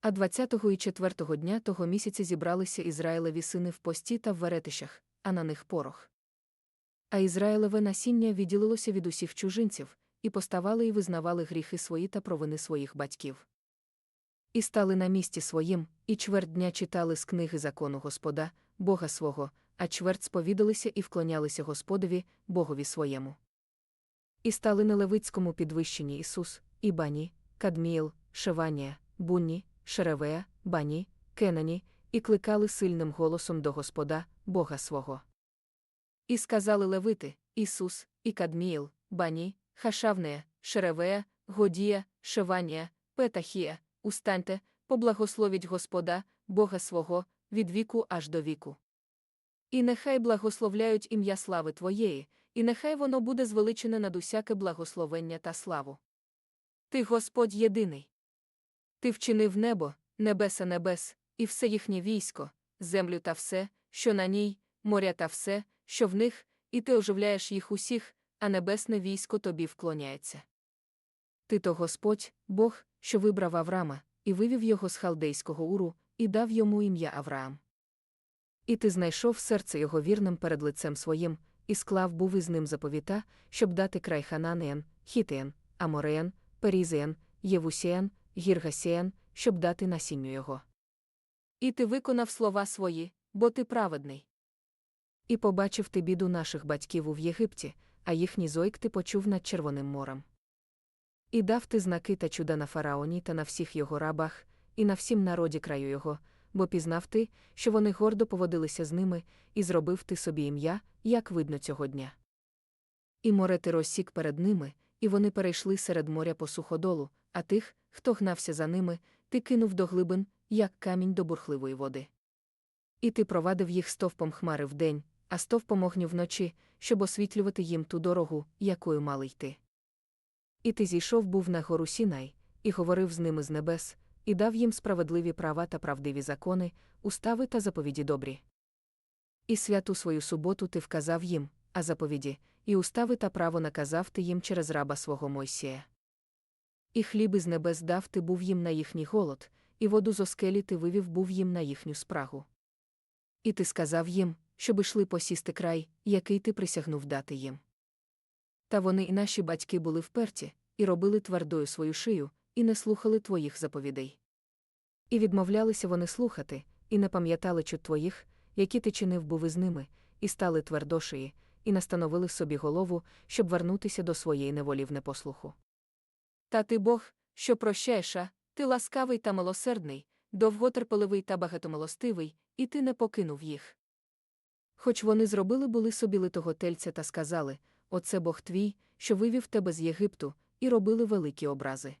А двадцятого і четвертого дня того місяця зібралися Ізраїлеві сини в пості та в веретищах, а на них порох. А Ізраїлеве насіння відділилося від усіх чужинців, і поставали і визнавали гріхи свої та провини своїх батьків. І стали на місці своїм, і чверть дня читали з книги закону Господа, Бога свого, а чверть сповідалися і вклонялися Господові, Богові своєму. І стали на Левицькому підвищенні Ісус, і Бані, Кадміїл, Шеванія, Бунні, Шеревея, Бані, Кенані, і кликали сильним голосом до Господа, Бога свого. І сказали Левити, Ісус, і Кадміїл, Бані, Хашавнея, Шеревея, Годія, Шеванія, Петахія, устаньте, поблагословіть Господа, Бога свого, від віку аж до віку. І нехай благословляють ім'я слави Твоєї, і нехай воно буде звеличене над усяке благословення та славу. Ти Господь єдиний. Ти вчинив небо, небеса небес, і все їхнє військо, землю та все, що на ній, моря та все, що в них, і ти оживляєш їх усіх, а небесне військо тобі вклоняється. Ти то Господь, Бог, що вибрав Авраама, і вивів його з халдейського уру, і дав йому ім'я Авраам. І ти знайшов серце його вірним перед лицем своїм, і склав був із ним заповіта, щоб дати край Хананеян, Хітеян, Амореян, Перізеян, Євусіян, Гіргасіян, щоб дати насінню його. І ти виконав слова свої, бо ти праведний. І побачив ти біду наших батьків у Єгипті, а їхній зойк ти почув над Червоним морем. І дав ти знаки та чуда на фараоні та на всіх його рабах, і на всім народі краю його, бо пізнав ти, що вони гордо поводилися з ними, і зробив ти собі ім'я, як видно цього дня. І море ти розсік перед ними, і вони перейшли серед моря по суходолу, а тих, хто гнався за ними, ти кинув до глибин, як камінь до бурхливої води. І ти провадив їх стовпом хмари вдень, а стовпом огню вночі, щоб освітлювати їм ту дорогу, якою мали йти. І ти зійшов був на гору Сінай, і говорив з ними з небес, і дав їм справедливі права та правдиві закони, устави та заповіді добрі. І святу свою суботу ти вказав їм, а заповіді, і устави та право наказав ти їм через раба свого Мойсія. І хліб із небес дав ти був їм на їхній голод, і воду з оскелі ти вивів був їм на їхню спрагу. І ти сказав їм, щоб ішли посісти край, який ти присягнув дати їм. Та вони і наші батьки були вперті, і робили твердою свою шию, і не слухали твоїх заповідей. І відмовлялися вони слухати, і не пам'ятали чут твоїх, які ти чинив був із ними, і стали твердошиї, і настановили собі голову, щоб вернутися до своєї неволі в непослуху. Та ти Бог, що прощаєш, а, ти ласкавий та милосердний, довготерпеливий та багатомилостивий, і ти не покинув їх. Хоч вони зробили були собі литого тельця та сказали Оце Бог твій, що вивів тебе з Єгипту, і робили великі образи.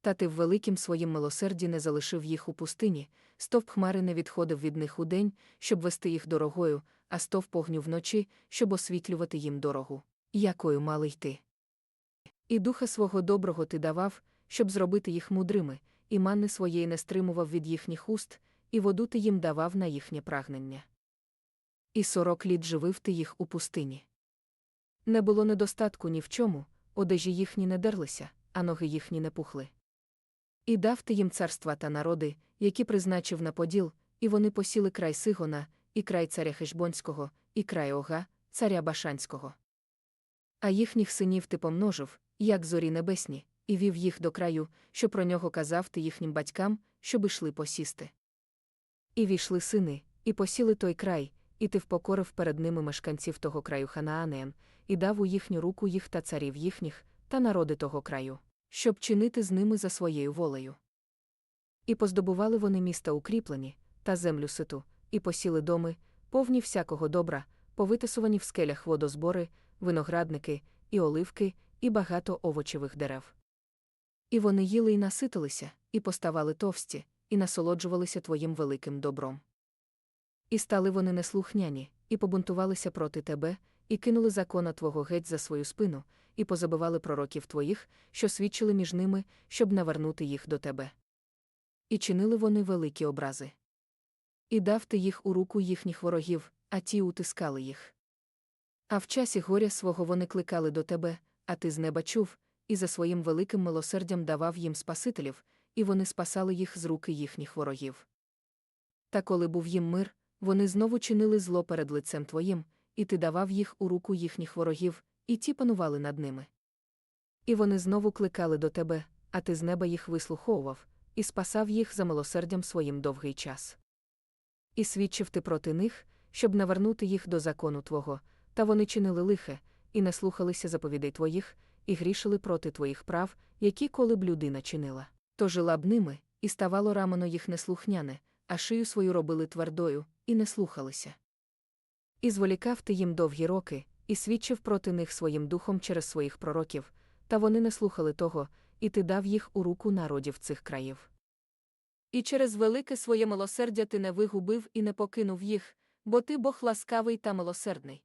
Та ти в великім своїм милосерді не залишив їх у пустині, стовп хмари не відходив від них удень, щоб вести їх дорогою, а стовп огню вночі, щоб освітлювати їм дорогу, якою мали йти. І духа свого доброго ти давав, щоб зробити їх мудрими, і манни своєї не стримував від їхніх уст, і воду ти їм давав на їхнє прагнення. І сорок літ живив ти їх у пустині. Не було недостатку ні в чому, одежі їхні не дерлися, а ноги їхні не пухли. І дав ти їм царства та народи, які призначив на поділ, і вони посіли край Сигона, і край царя Хешбонського, і край Ога, царя Башанського. А їхніх синів ти помножив, як зорі небесні, і вів їх до краю, що про нього казав ти їхнім батькам, щоб ішли посісти. І війшли сини, і посіли той край, і ти впокорив перед ними мешканців того краю Ханаанеям, і дав у їхню руку їх та царів їхніх, та народи того краю, щоб чинити з ними за своєю волею. І поздобували вони міста укріплені, та землю ситу, і посіли доми, повні всякого добра, повитисувані в скелях водозбори, виноградники, і оливки, і багато овочевих дерев. І вони їли й наситилися, і поставали товсті, і насолоджувалися твоїм великим добром. І стали вони неслухняні, і побунтувалися проти тебе, і кинули закона твого геть за свою спину, і позабивали пророків твоїх, що свідчили між ними, щоб навернути їх до тебе. І чинили вони великі образи. І дав ти їх у руку їхніх ворогів, а ті утискали їх. А в часі горя свого вони кликали до тебе, а ти з неба чув, і за своїм великим милосердям давав їм Спасителів, і вони спасали їх з руки їхніх ворогів. Та коли був їм мир, вони знову чинили зло перед лицем твоїм, і ти давав їх у руку їхніх ворогів, і ті панували над ними. І вони знову кликали до тебе, а ти з неба їх вислуховував, і спасав їх за милосердям своїм довгий час. І свідчив ти проти них, щоб навернути їх до закону Твого, та вони чинили лихе, і не слухалися заповідей твоїх, і грішили проти твоїх прав, які коли б людина чинила. То жила б ними, і ставало рамено їх неслухняне, а шию свою робили твердою, і не слухалися. І зволікав ти їм довгі роки, і свідчив проти них своїм духом через своїх пророків, та вони не слухали того, і ти дав їх у руку народів цих країв. І через велике своє милосердя ти не вигубив і не покинув їх, бо ти Бог ласкавий та милосердний.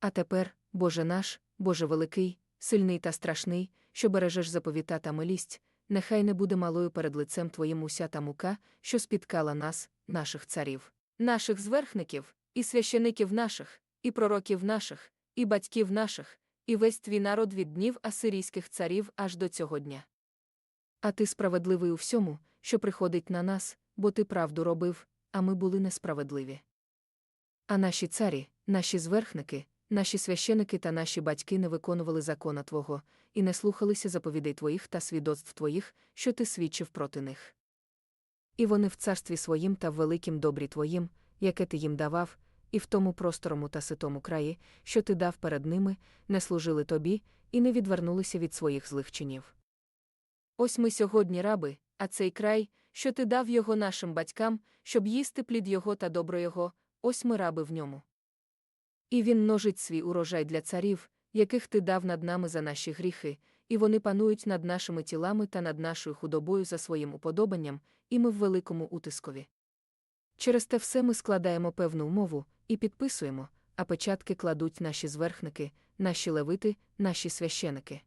А тепер, Боже наш, Боже великий, сильний та страшний, що бережеш заповіта та милість, нехай не буде малою перед лицем Твоїм уся та мука, що спіткала нас, наших царів, наших зверхників, і священиків наших, і пророків наших, і батьків наших, і весь твій народ від днів асирійських царів аж до цього дня. А ти справедливий у всьому, що приходить на нас, бо ти правду робив, а ми були несправедливі. А наші царі, наші зверхники, наші священики та наші батьки не виконували закона Твого, і не слухалися заповідей Твоїх та свідоцтв Твоїх, що ти свідчив проти них. І вони в царстві своїм та в великім добрі Твоїм, яке ти їм давав, і в тому просторому та ситому краї, що ти дав перед ними, не служили тобі і не відвернулися від своїх злих чинів. Ось ми сьогодні раби, а цей край, що ти дав його нашим батькам, щоб їсти плід його та добро його, ось ми раби в ньому. І він множить свій урожай для царів, яких ти дав над нами за наші гріхи, і вони панують над нашими тілами та над нашою худобою за своїм уподобанням, і ми в великому утискові. Через те все ми складаємо певну умову і підписуємо, а печатки кладуть наші зверхники, наші левити, наші священики.